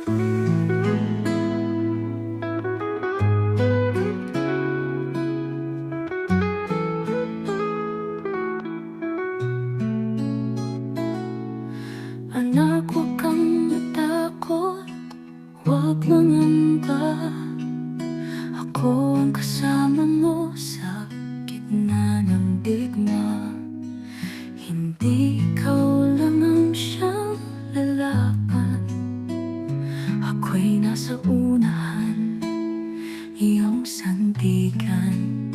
Anak, huwag kang matakot. Ako ang kasama mo Iyong sandigan.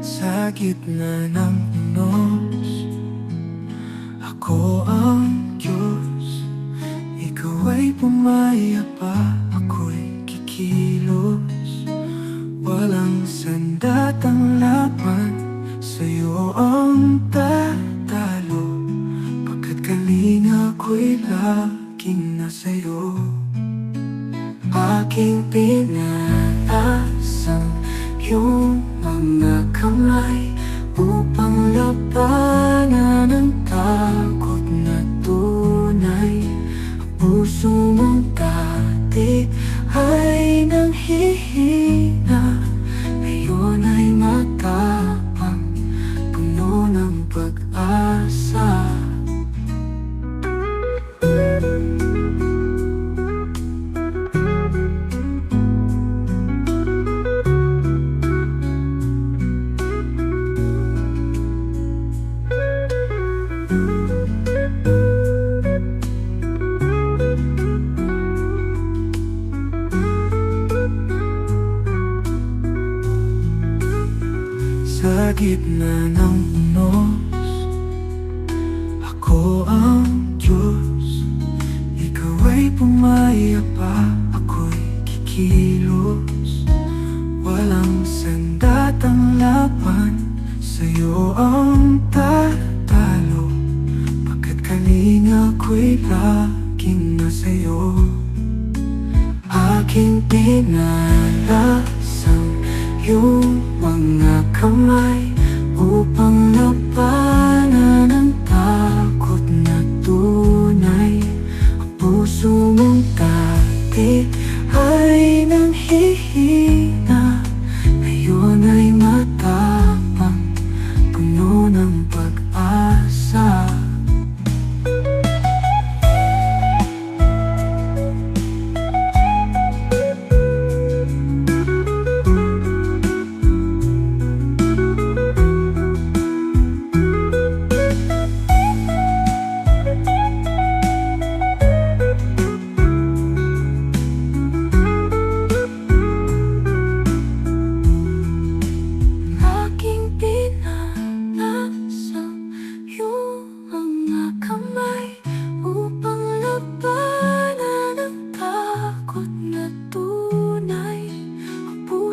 Sa gitna ng unos Ako ang Diyos. Ikaw ay pumaya pa Ako'y kikilos. Walang sandatang laban Sa'yo ang tatalo. Pagkat kalinga ko'y laging nasa'yo Aking pinataas ang iyong mga kamay Sa gitna ng unos Ako ang Diyos. Ikaw ay pumaya pa Ako'y kikilos. Walang sandatang laban Sa'yo ang tatalo. Pagkat kalinga ko'y laging nasa'yo Aking pinalas ang iyong mga kamay Upang labanan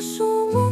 树木